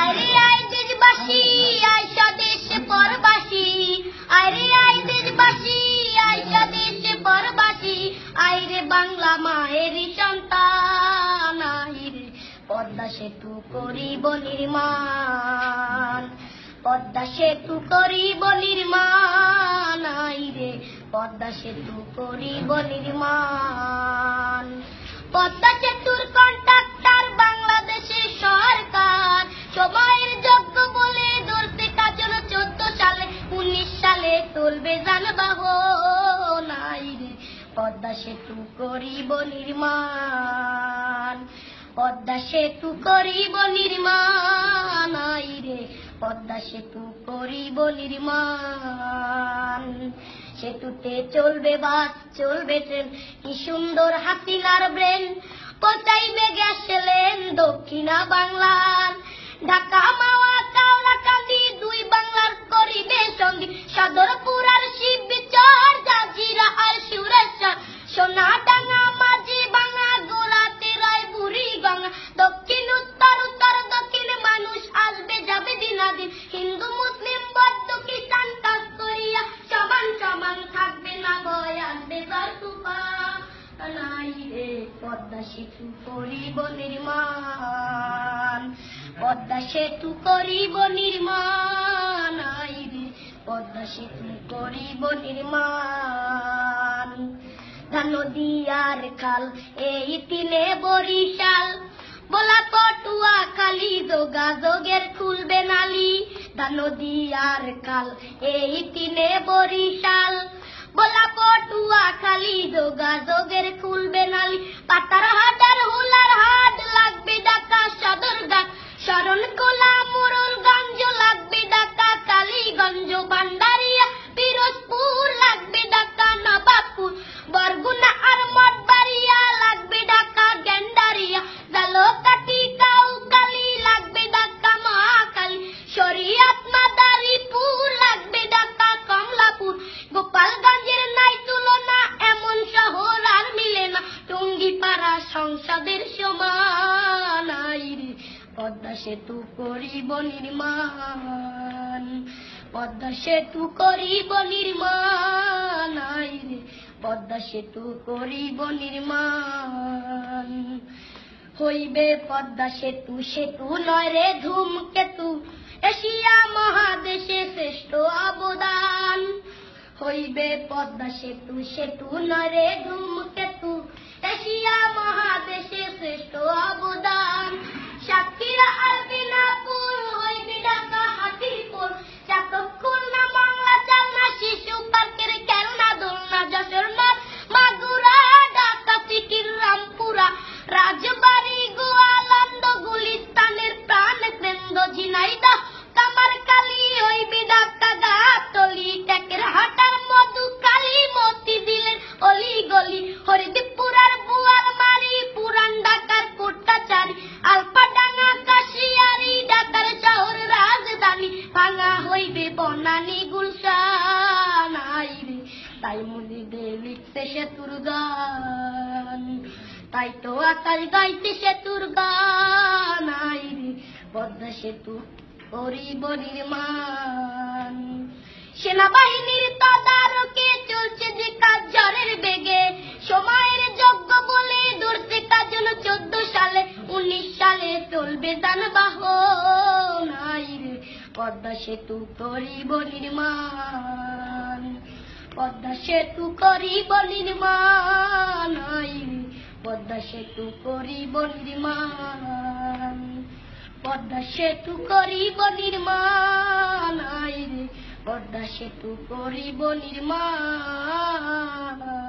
আরে আই দেশবাসী আই স্বদেশে পরবাসী। আরে আই দেশবাসী আই স্বদেশে পরবাসী। আই বাংলা মায়ের সন্তান পদ্মা সেতু করিব নির্মাণ। পদ্মা সেতু করিব নির্মাণ আই রে পদ্মা সেতু করিব নির্মাণ। পদ্মা সেতুর সেতু করিব নির্মাণ। পদ্মা সেতু করিব নির্মাণ। রে, পদ্মা সেতু করিব নির্মাণ। সেতুতে চলবে বাস, চলবে ট্রেন। কি সুন্দর হাসিনার ব্রেন। পচাইবে গ্যাস লেন দক্ষিণা বাংলার। ঢাকা দক্ষিণ, উত্তর উত্তর, দক্ষিণ, মানুষ আসবে, যাবে দিনাদিন। হিন্দু, মুসলিম, বৌদ্ধ, খ্রিস্টান কাজ সমান সমান থাকবে না ভয়, আসবে তার নাই রে, পদ্মা সেতু করিব নির্মাণ। পদ্মা সেতু করিব নির্মাণ পদ্মা সেতু করিব নির্মাণ। নদী আর খাল, এই তিনে বরিশাল। বলা পটুয়া খালি যোগাযোগের খুলবে নালি নদী আর কাল, এই তিনে বরিশাল। বলা পটুয়া খালি যোগাযোগের খুলবে পদ্মা সেতু করিব নির্মাণ পদ্মা সেতু করিব নির্মাণ পদ্মা সেতু করিব নির্মাণ হইবে পদ্মা সেতু সেতু নয় রে ধূমকেতু। এশিয়া মহাদেশে শ্রেষ্ঠ অবদান। হইবে পদ্মা সেতু সেতু নয় রে ধূমকেতু। এশিয়া মহাদেশে শ্রেষ্ঠ অবদান। Shakira al. তাই সেতুর গান। তাই তো গাইতে গান পদ্মা সেতু সেনাবাহিনীর তদারকে চলছে যে কাজ ঝড়ের বেগে। সময়ের যোগ্য বলে ধরতে কাজ চোদ্দ সালে, উনিশ সালে চলবে যানবাহন রে পদ্মা সেতু করিব নির্মাণ। পদ্মা সেতু করিব নির্মাণ। পদ্মা সেতু করিব নির্মাণ। পদ্মা সেতু করিব নির্মাণ। পদ্মা সেতু করিব নির্মাণ।